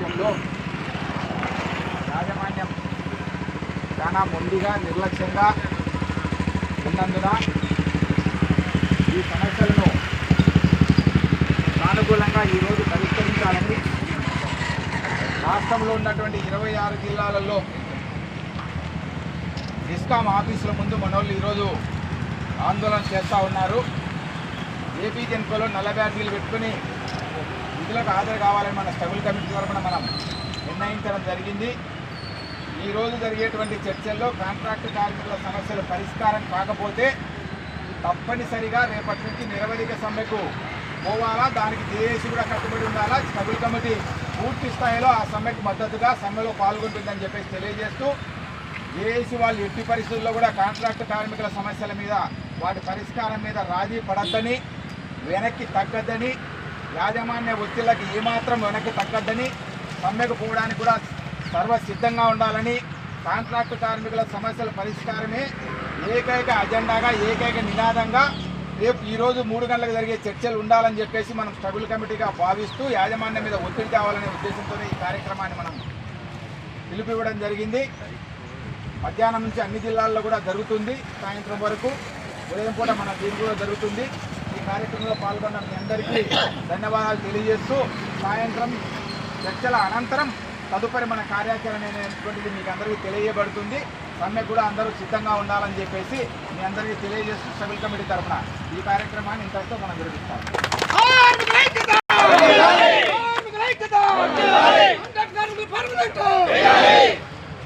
విషయంలో యాజమాన్యం చాలా మొండిగా నిర్లక్ష్యంగా ఉన్నందున ఈ సమస్యలను సానుకూలంగా ఈరోజు పరిష్కరించాలని రాష్ట్రంలో ఉన్నటువంటి ఇరవై ఆరు జిల్లాలలో డిస్కామ్ ఆఫీసుల ముందు మనోళ్ళు ఈరోజు ఆందోళన చేస్తూ ఉన్నారు. ఏపీ జెన్కోలో నల్ల బ్యాటరీలు పెట్టుకుని విధులకు హాజరు కావాలని మన స్ట్రగుల్ కమిటీ తరఫున మనం నిర్ణయించడం జరిగింది. ఈరోజు జరిగేటువంటి చర్చల్లో కాంట్రాక్ట్ కార్మికుల సమస్యలు పరిష్కారం కాకపోతే తప్పనిసరిగా రేపటి నుంచి నిరవధిక సమ్మెకు పోవాలా? దానికి జేఏసీ కూడా కట్టుబడి ఉండాలా? స్ట్రగుల్ కమిటీ పూర్తి స్థాయిలో ఆ సమ్మెకు మద్దతుగా సమ్మెలో పాల్గొంటుందని చెప్పేసి తెలియజేస్తూ జేఏసీ వాళ్ళు ఎట్టి పరిస్థితుల్లో కూడా కాంట్రాక్ట్ కార్మికుల సమస్యల మీద వాటి పరిష్కారం మీద రాజీ పడద్దని వెనక్కి తగ్గద్దని యాజమాన్య ఒత్తిళ్ళకు ఏమాత్రం వెనక్కి తగ్గద్దని సమ్మెకు పోవడానికి కూడా సర్వసిద్ధంగా ఉండాలని కాంట్రాక్ట్ కార్మికుల సమస్యల పరిష్కారమే ఏకైక అజెండాగా ఏకైక నినాదంగా రేపు ఈరోజు మూడు గంటలకు జరిగే చర్చలు ఉండాలని చెప్పేసి మనం స్ట్రగుల్ కమిటీగా భావిస్తూ యాజమాన్యం మీద ఒత్తిడి తేవాలనే ఉద్దేశంతోనే ఈ కార్యక్రమాన్ని మనం పిలిపివ్వడం జరిగింది. మధ్యాహ్నం నుంచి అన్ని జిల్లాల్లో కూడా జరుగుతుంది. సాయంత్రం వరకు ఉదయం పూట మన దీని కూడా జరుగుతుంది. కార్యక్రమంలో పాల్గొన్న మీ అందరికీ ధన్యవాదాలు తెలియజేస్తూ సాయంత్రం చర్చల అనంతరం తదుపరి మన కార్యాచరణ అనేటువంటిది మీకు అందరికీ తెలియబడుతుంది. సమ్మె కూడా అందరూ సిద్ధంగా ఉండాలని చెప్పేసి మీ అందరికీ తెలియజేస్తూ స్ట్రగుల్ కమిటీ తరఫున ఈ కార్యక్రమాన్ని ఇంతటితో మనం జరిపిస్తాం